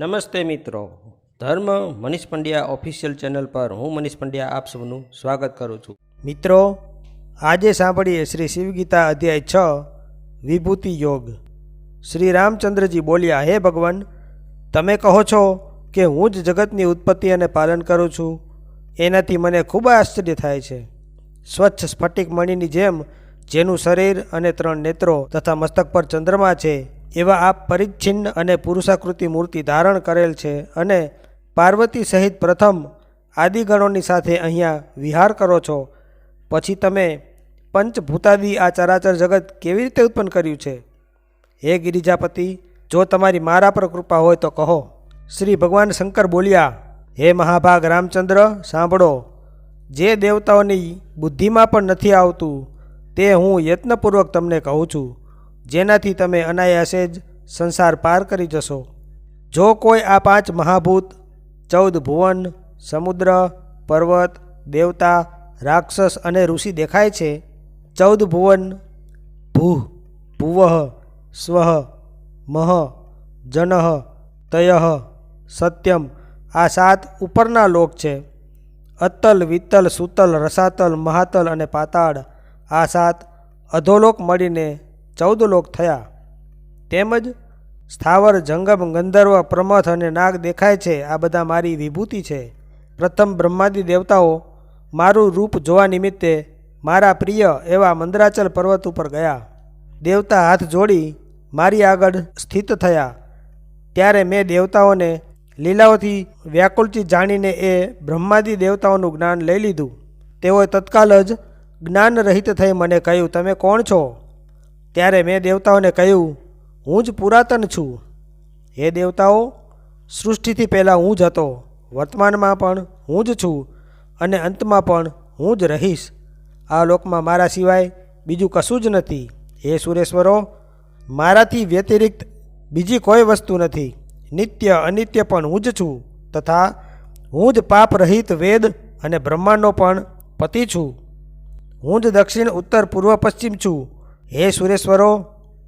નમસ્તે મિત્રો. ધર્મ મનીષ પંડ્યા ઓફિશિયલ ચેનલ પર હું મનીષ પંડ્યા આપ સૌનું સ્વાગત કરું છું. મિત્રો, આજે સાંભળીએ શ્રી શિવગીતા અધ્યાય છ, વિભૂતિ યોગ. શ્રી રામચંદ્રજી બોલ્યા, હે ભગવાન, તમે કહો છો કે હું જ જગતની ઉત્પત્તિ અને પાલન કરું છું. એનાથી મને ખૂબ આશ્ચર્ય થાય છે. સ્વચ્છ સ્ફટિક મણીની જેમ, જેનું શરીર અને ત્રણ નેત્રો તથા મસ્તક પર ચંદ્રમા છે એવા આ પરિચ્છિન્ન અને પુરુષાકૃતિ મૂર્તિ ધારણ કરેલ છે અને પાર્વતી સહિત પ્રથમ આદિગણોની સાથે અહીંયા વિહાર કરો છો. પછી તમે પંચભૂતાદી આ ચરાચર જગત કેવી રીતે ઉત્પન્ન કર્યું છે? હે ગિરિજાપતિ, જો તમારી મારા પર કૃપા હોય તો કહો. શ્રી ભગવાન શંકર બોલ્યા, હે મહાભાગ રામચંદ્ર, સાંભળો. જે દેવતાઓની બુદ્ધિમાં પણ નથી આવતું, તે હું યત્નપૂર્વક તમને કહું છું. જેનાથી તમે અનાયાસે જ સંસાર પાર કરી જશો. જો કોઈ આ પાંચ મહાભૂત, ચૌદ ભુવન, સમુદ્ર, પર્વત, દેવતા, રાક્ષસ અને ઋષિ દેખાય છે, ચૌદ ભુવન, ભૂ, ભુવઃ, સ્વઃ, મહ, જનઃ, તયઃ, સત્યમ આ સાત ઉપરના લોક છે. અત્તલ, વિત્તલ સુતલ રસાતલ, મહાતલ અને પાતાળ આ સાત અધોલોક મળીને ચૌદ લોક થયા. તેમજ સ્થાવર, જંગમ, ગંધર્વ, પ્રમથ અને નાગ દેખાય છે. આ બધા મારી વિભૂતિ છે. પ્રથમ બ્રહ્માદિ દેવતાઓ મારું રૂપ જોવા નિમિત્તે મારા પ્રિય એવા મંદરાચલ પર્વત ઉપર ગયા. દેવતા હાથ જોડી મારી આગળ સ્થિત થયા. ત્યારે મેં દેવતાઓને લીલાઓથી વ્યાકુલચિત જાણીને એ બ્રહ્માદિ દેવતાઓનું જ્ઞાન લઈ લીધું. તેઓએ તત્કાલ જ જ્ઞાન રહિત થઈ મને કહ્યું, તમે કોણ છો? ત્યારે મેં દેવતાઓને કહ્યું, હું જ પુરાતન છું. હે દેવતાઓ, સૃષ્ટિથી પહેલાં હું જ હતો, વર્તમાનમાં પણ હું જ છું અને અંતમાં પણ હું જ રહીશ. આ લોકમાં મારા સિવાય બીજું કશું જ નથી. હે સુરેશ્વરો, મારાથી વ્યતિરિક્ત બીજી કોઈ વસ્તુ નથી. નિત્ય અનિત્ય પણ હું જ છું તથા હું જ પાપ રહિત વેદ અને બ્રહ્માંડનો પણ પતિ છું. હું જ દક્ષિણ, ઉત્તર, પૂર્વ, પશ્ચિમ છું. હે સુરેશ્વરો,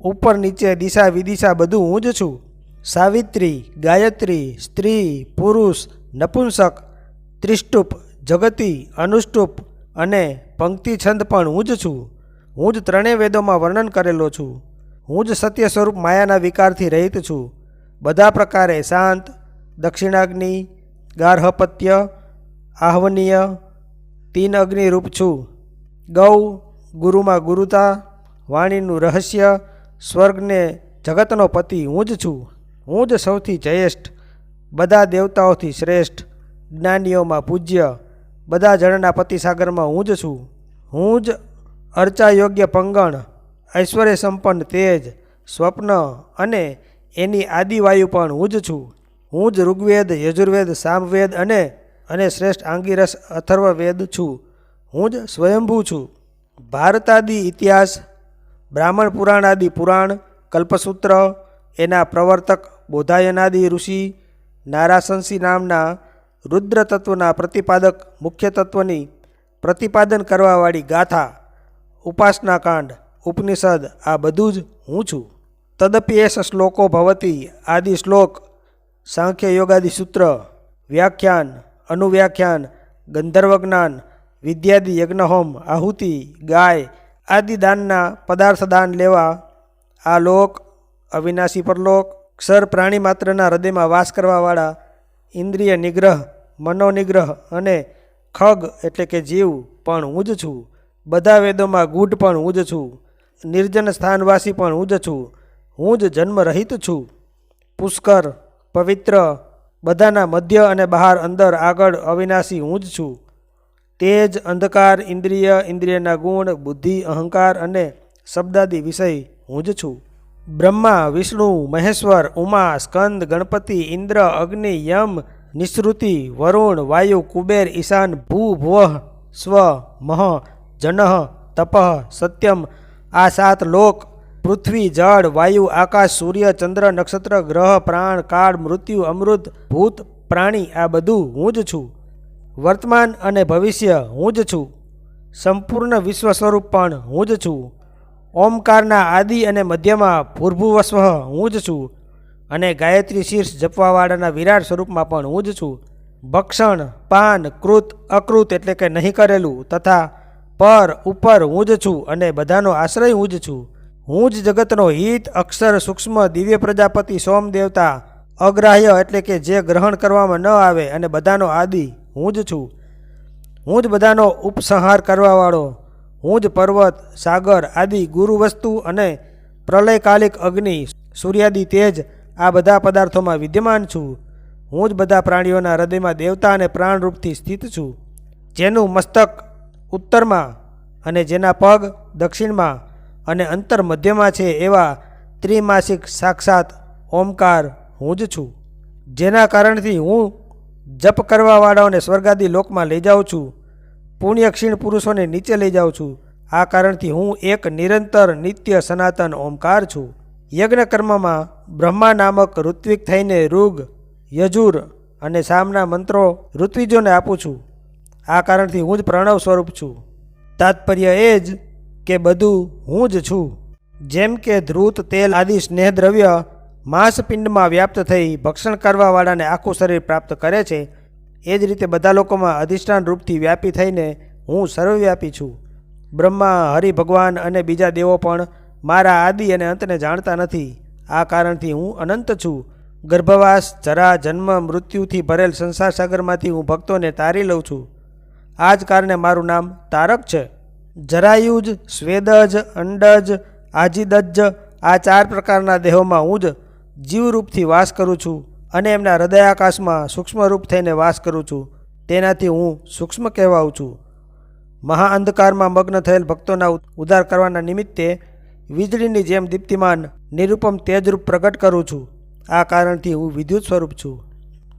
ઉપર, નીચે, દિશા, વિદિશા બધું હું જ છું. સાવિત્રી, ગાયત્રી, સ્ત્રી, પુરુષ, નપુંસક, ત્રિષ્ટુપ, જગતી, અનુષ્ટુપ અને પંક્તિ છંદ પણ હું જ છું. હું જ ત્રણેય વેદોમાં વર્ણન કરેલો છું. હું જ સત્ય સ્વરૂપ માયાના વિકારથી રહિત છું. બધા પ્રકારે શાંત, દક્ષિણાગ્નિ, ગાર્હપત્ય, આહ્વનીય, તીન અગ્નિરૂપ છું. ગૌ, ગુરુમાં ગુરુતા વાણીનું રહસ્ય સ્વર્ગને જગતનો પતિ, હું જ છું. હું જ સૌથી જયેષ્ઠ, બધા દેવતાઓથી શ્રેષ્ઠ, જ્ઞાનીઓમાં પૂજ્ય, બધા જણના પતિસાગરમાં હું જ છું. હું જ અર્ચા યોગ્ય પંગણ, ઐશ્વર્ય સંપન્ન તેજ, સ્વપ્ન અને એની આદિવાયુ પણ હું જ છું. હું જ ઋગ્વેદ, યજુર્વેદ, સામવેદ અને અને શ્રેષ્ઠ આંગીરસ અથર્વવેદ છું. હું જ સ્વયંભૂ છું. ભારતાદિ ઇતિહાસ બ્રાહ્મણ પુરાણ આદિ પુરાણ, કલ્પસૂત્ર, એના પ્રવર્તક બોધાયનાદિ ઋષિ નારાસંસી નામના રુદ્ર તત્વના પ્રતિપાદક મુખ્ય તત્વની પ્રતિપાદન કરવાવાળી ગાથા ઉપાસના કાંડ ઉપનિષદ, આ બધું જ હું છું. તદપી એસ શ્લોકો ભવતી આદિ શ્લોક, સાંખ્ય યોગાદિ સૂત્ર, વ્યાખ્યાન, અનુવ્યાખ્યાન ગંધર્વ જ્ઞાન વિદ્યાદિ યજ્ઞહોમ, આહુતિ, ગાય આદિ દાનના પદાર્થ દાન લેવા આ લોક અવિનાશી પરલોક, ક્ષર પ્રાણી માત્રના હૃદયમાં વાસ કરવાવાળા ઇન્દ્રિય નિગ્રહ, મનોનિગ્રહ અને ખગ એટલે કે જીવ પણ હું જ છું. બધા વેદોમાં ગૂઢ પણ હું જ છું. નિર્જન સ્થાનવાસી પણ હું જ છું. હું જ જન્મ રહિત છું. પુષ્કર, પવિત્ર, બધાના મધ્ય અને બહાર, અંદર, આગળ, અવિનાશી હું જ છું. તેજ, અંધકાર, ઇન્દ્રિય, ઇન્દ્રિયના ગુણ, બુદ્ધિ, અહંકાર અને શબ્દાદિ વિષય હું જ છું. બ્રહ્મા, વિષ્ણુ, મહેશ્વર, ઉમા, સ્કંદ, ગણપતિ, ઇન્દ્ર, અગ્નિ, યમ, નિસૃતિ, વરુણ, વાયુ, કુબેર, ઈશાન, ભૂ, ભુવઃ, સ્વ, મહ, જનઃ, તપઃ, સત્યમ, આ સાત લોક, પૃથ્વી, જળ, વાયુ, આકાશ, સૂર્ય, ચંદ્ર, નક્ષત્ર, ગ્રહ, પ્રાણ, કાળ, મૃત્યુ, અમૃત, ભૂત, પ્રાણી, આ બધું હું જ છું. વર્તમાન અને ભવિષ્ય હું જ છું. સંપૂર્ણ વિશ્વ સ્વરૂપ પણ હું જ છું. ઓમકારના આદિ અને મધ્યમાં ભૂર્ભુવસ્વ હું જ છું અને ગાયત્રી શીર્ષ જપવાવાળાના વિરાટ સ્વરૂપમાં પણ હું જ છું. ભક્ષણ, પાન, કૃત, અકૃત એટલે કે નહીં કરેલું તથા પર, ઉપર હું જ છું અને બધાનો આશ્રય હું જ છું. હું જ જગતનો હિત, અક્ષર, સૂક્ષ્મ, દિવ્ય પ્રજાપતિ સોમ દેવતા અગ્રાહ્ય એટલે કે જે ગ્રહણ કરવામાં ન આવે અને બધાનો આદિ હું જ છું. હું જ બધાનો ઉપસંહાર કરવાવાળો. હું જ પર્વત, સાગર આદિ ગુરુ વસ્તુ અને પ્રલયકાલિક અગ્નિ, સૂર્યાદિ તેજ આ બધા પદાર્થોમાં વિદ્યમાન છું. હું જ બધા પ્રાણીઓના હૃદયમાં દેવતા અને પ્રાણરૂપથી સ્થિત છું. જેનું મસ્તક ઉત્તરમાં અને જેના પગ દક્ષિણમાં અને અંતર મધ્યમાં છે એવા ત્રિમાસિક સાક્ષાત ઓમકાર હું જ છું. જેના કારણથી હું જપ કરવાવાળાઓને સ્વર્ગાદી લોકમાં લઈ જાઉં છું. પુણ્યક્ષીણ પુરુષોને નીચે લઈ જાઉં છું. આ કારણથી હું એક નિરંતર નિત્ય સનાતન ઓમકાર છું. યજ્ઞ કર્મમાં બ્રહ્મા નામક ઋત્વિક થઈને ઋગ, યજુર અને સામના મંત્રો ઋત્વિજોને આપું છું. આ કારણથી હું જ પ્રણવ સ્વરૂપ છું. તાત્પર્ય એ જ કે બધું હું જ છું. જેમ કે ધ્રુત, તેલ આદિ સ્નેહદ્રવ્ય માંસપિંડમાં વ્યાપ્ત થઈ ભક્ષણ કરવાવાળાને આખું શરીર પ્રાપ્ત કરે છે, એ જ રીતે બધા લોકોમાં અધિષ્ઠાન રૂપથી વ્યાપી થઈને હું સર્વવ્યાપી છું. બ્રહ્મા હરિ ભગવાન અને બીજા દેવો પણ મારા આદિ અને અંતને જાણતા નથી. આ કારણથી હું અનંત છું. ગર્ભવાસ, જરા, જન્મ, મૃત્યુથી ભરેલ સંસાર સાગરમાંથી હું ભક્તોને તારી લઉં છું. આ જ કારણે મારું નામ તારક છે. જરાયુજ, સ્વેદજ, અંડજ, આજીદજ, આ ચાર પ્રકારના દેહોમાં હું જ જીવરૂપથી વાસ કરું છું અને એમના હૃદયાકાશમાં સૂક્ષ્મ રૂપ થઈને વાસ કરું છું, તેનાથી હું સૂક્ષ્મ કહેવાઉં છું. મહાઅંધકારમાં મગ્ન થયેલ ભક્તોના ઉદ્ધાર કરવાના નિમિત્તે વીજળીની જેમ દીપ્તિમાન નિરૂપમ તેજરૂપ પ્રગટ કરું છું. આ કારણથી હું વિદ્યુત સ્વરૂપ છું.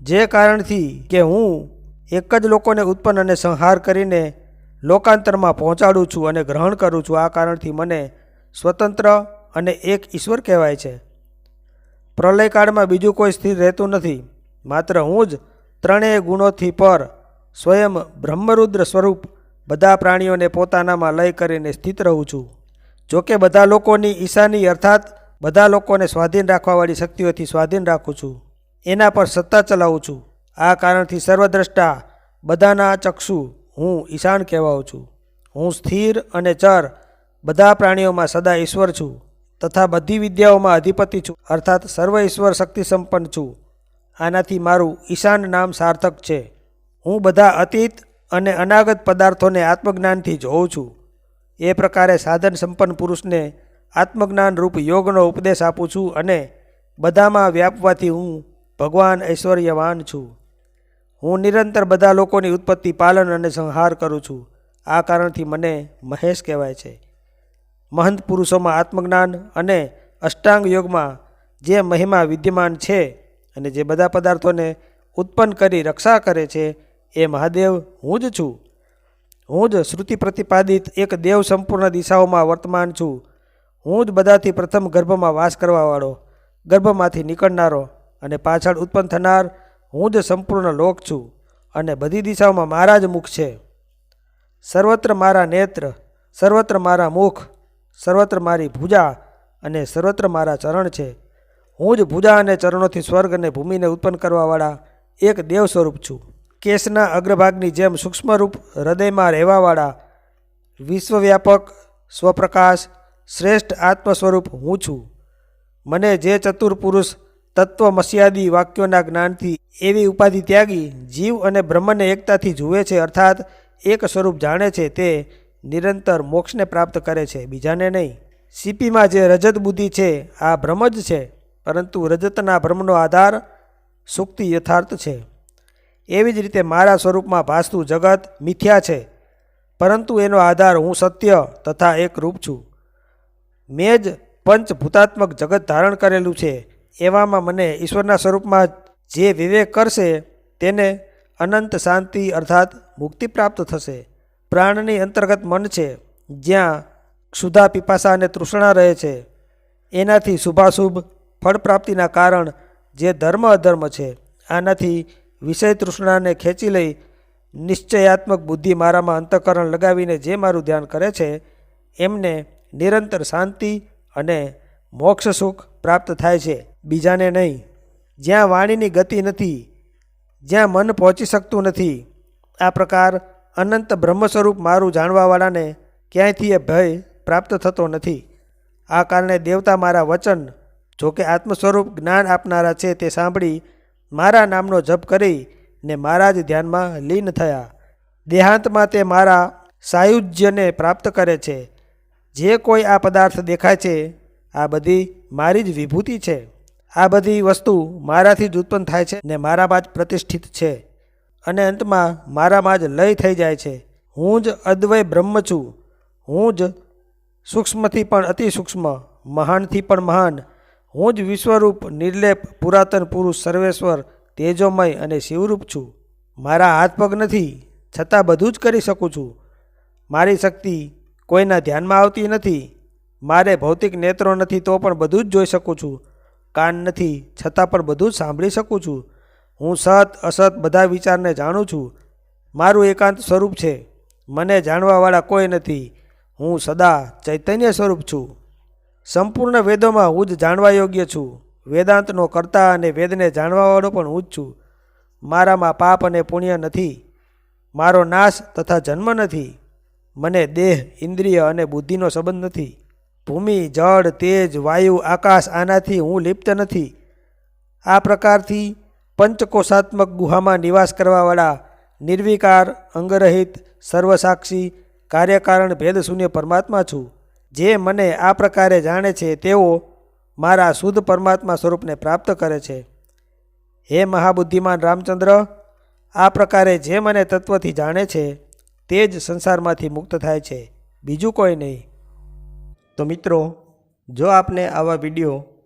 જે કારણથી કે હું એક જ લોકોને ઉત્પન્ન અને સંહાર કરીને લોકાંતરમાં પહોંચાડું છું અને ગ્રહણ કરું છું, આ કારણથી મને સ્વતંત્ર અને એક ઈશ્વર કહેવાય છે. પ્રલયકાળમાં બીજું કોઈ સ્થિર રહેતું નથી. માત્ર હું જ ત્રણેય ગુણોથી પર સ્વયં બ્રહ્મરુદ્ર સ્વરૂપ બધા પ્રાણીઓને પોતાનામાં લય કરીને સ્થિત રહું છું. જોકે બધા લોકોની ઈશાની અર્થાત બધા લોકોને સ્વાધીન રાખવાવાળી શક્તિઓથી સ્વાધીન રાખું છું. એના પર સત્તા ચલાવું છું. આ કારણથી સર્વદ્રષ્ટા બધાના ચક્ષુ હું ઈશાન કહેવાઉં છું. હું સ્થિર અને ચર બધા પ્રાણીઓમાં સદા ઈશ્વર છું. તથા બધી વિદ્યાઓમાં અધિપતિ છું. અર્થાત સર્વ ઈશ્વર શક્તિ સંપન્ન છું. આનાથી મારું ઈશાન નામ સાર્થક છે. હું બધા અતીત અને અનાગત પદાર્થોને આત્મજ્ઞાનથી જોઉં છું. એ પ્રકારે સાધન સંપન્ન પુરુષને આત્મજ્ઞાન રૂપ યોગનો ઉપદેશ આપું છું અને બધામાં વ્યાપવાથી હું ભગવાન ઐશ્વર્યવાન છું. હું નિરંતર બધા લોકોની ઉત્પત્તિ પાલન અને સંહાર કરું છું. આ કારણથી મને મહેશ કહેવાય છે. મહંત પુરુષોમાં આત્મજ્ઞાન અને અષ્ટાંગ યોગમાં જે મહિમા વિદ્યમાન છે અને જે બધા પદાર્થોને ઉત્પન્ન કરી રક્ષા કરે છે, એ મહાદેવ હું જ છું. હું જ શ્રુતિ પ્રતિપાદિત એક દેવ સંપૂર્ણ દિશાઓમાં વર્તમાન છું. હું જ બધાથી પ્રથમ ગર્ભમાં વાસ કરવાવાળો, ગર્ભમાંથી નીકળનારો અને પાછળ ઉત્પન્ન થનાર હું જ સંપૂર્ણ લોક છું અને બધી દિશાઓમાં મારા જ મુખ છે. સર્વત્ર મારા નેત્ર, સર્વત્ર મારા મુખ સર્વત્ર મારી ભુજા અને સર્વત્ર મારા ચરણ છે. હું જ ભુજા અને ચરણોથી સ્વર્ગ અને ભૂમિને ઉત્પન્ન કરવાવાળા એક દેવ સ્વરૂપ છું. કેશના અગ્રભાગની જેમ સૂક્ષ્મરૂપ હૃદયમાં રહેવાવાળા વિશ્વવ્યાપક, સ્વપ્રકાશ, શ્રેષ્ઠ આત્મ સ્વરૂપ હું છું. મને જે ચતુર પુરુષ તત્વમસ્યાદી વાક્યોના જ્ઞાનથી એવી ઉપાધિ ત્યાગી જીવ અને બ્રહ્મને એકતાથી જુએ છે, અર્થાત એક સ્વરૂપ જાણે છે તે નિરંતર મોક્ષને પ્રાપ્ત કરે છે. બીજાને નહીં. સીપીમાં જે રજત બુદ્ધિ છે, આ ભ્રમ જ છે, પરંતુ રજતના ભ્રમનો આધાર સુક્તિ યથાર્થ છે. એવી જ રીતે મારા સ્વરૂપમાં ભાસતું જગત મિથ્યા છે, પરંતુ એનો આધાર હું સત્ય તથા એક રૂપ છું. મેં જ પંચભૂતાત્મક જગત ધારણ કરેલું છે. એવામાં મને ઈશ્વરના સ્વરૂપમાં જે વિવેક કરશે, તેને અનંત શાંતિ અર્થાત મુક્તિ પ્રાપ્ત થશે. પ્રાણની અંતર્ગત મન છે, જ્યાં ક્ષુધા, પીપાસા અને તૃષ્ણા રહે છે. એનાથી શુભાશુભ ફળ પ્રાપ્તિના કારણ જે ધર્મ અધર્મ છે, આનાથી વિષય તૃષ્ણાને ખેંચી લઈ નિશ્ચયાત્મક બુદ્ધિ મારામાં અંતઃકરણ લગાવીને જે મારું ધ્યાન કરે છે, એમને નિરંતર શાંતિ અને મોક્ષ સુખ પ્રાપ્ત થાય છે. બીજાને નહીં. જ્યાં વાણીની ગતિ નથી, જ્યાં મન પહોંચી શકતું નથી, આ પ્રકાર અનંત બ્રહ્મ સ્વરૂપ મારું જાણવાવાળાને ક્યાંયથી એ ભય પ્રાપ્ત થતો નથી. આ કારણે દેવતા મારા વચન જો કે આત્મ જ્ઞાન આપનારા છે તે સાંભળી મારા નામનો જપ કરી ને મારા જ ધ્યાનમાં લીન થયા. દેહાંતમાં તે મારા સાયુજ્યને પ્રાપ્ત કરે છે. જે કોઈ આ પદાર્થ દેખાય છે, આ બધી મારી જ વિભૂતિ છે. આ બધી વસ્તુ મારાથી જ ઉત્પન્ન થાય છે ને મારામાં જ પ્રતિષ્ઠિત છે. અને અંતમાં મારામાં જ લય થઈ જાય છે. હું જ અદ્વય બ્રહ્મ છું. હું જ સૂક્ષ્મથી પણ અતિ સૂક્ષ્મ, મહાનથી પણ મહાન. હું જ વિશ્વરૂપ, નિર્લેપ, પુરાતન પુરુષ, સર્વેશ્વર, તેજોમય અને શિવરૂપ છું. મારા હાથ પગ નથી, છતાં બધું જ કરી શકું છું. મારી શક્તિ કોઈના ધ્યાનમાં આવતી નથી. મારે ભૌતિક નેત્રો નથી તો પણ બધું જ જોઈ શકું છું. કાન નથી, છતાં પણ બધું જ સાંભળી શકું છું. હું સત, અસત બધા વિચારને જાણું છું. મારું એકાંત સ્વરૂપ છે. મને જાણવાવાળા કોઈ નથી. હું સદા ચૈતન્ય સ્વરૂપ છું. સંપૂર્ણ વેદોમાં હું જ જાણવા યોગ્ય છું. વેદાંતનો કર્તા અને વેદને જાણવાવાળો પણ હું જ છું. મારામાં પાપ અને પુણ્ય નથી. મારો નાશ તથા જન્મ નથી. મને દેહ, ઇન્દ્રિય અને બુદ્ધિનો સંબંધ નથી. ભૂમિ, જળ, તેજ, વાયુ, આકાશ આનાથી હું લિપ્ત નથી. આ પ્રકારથી પંચકોશાત્મક ગુહામાં નિવાસ કરવાવાળા નિર્વિકાર, અંગરહિત, સર્વસાક્ષી, કાર્યકારણ ભેદશૂન્ય પરમાત્મા છું. જે મને આ પ્રકારે જાણે છે તેઓ મારા શુદ્ધ પરમાત્મા સ્વરૂપને પ્રાપ્ત કરે છે. હે મહાબુદ્ધિમાન રામચંદ્ર, આ પ્રકારે જે મને તત્વથી જાણે છે તે જ સંસારમાંથી મુક્ત થાય છે. બીજું કોઈ નહીં. તો મિત્રો, જો આપને આવા વીડિયો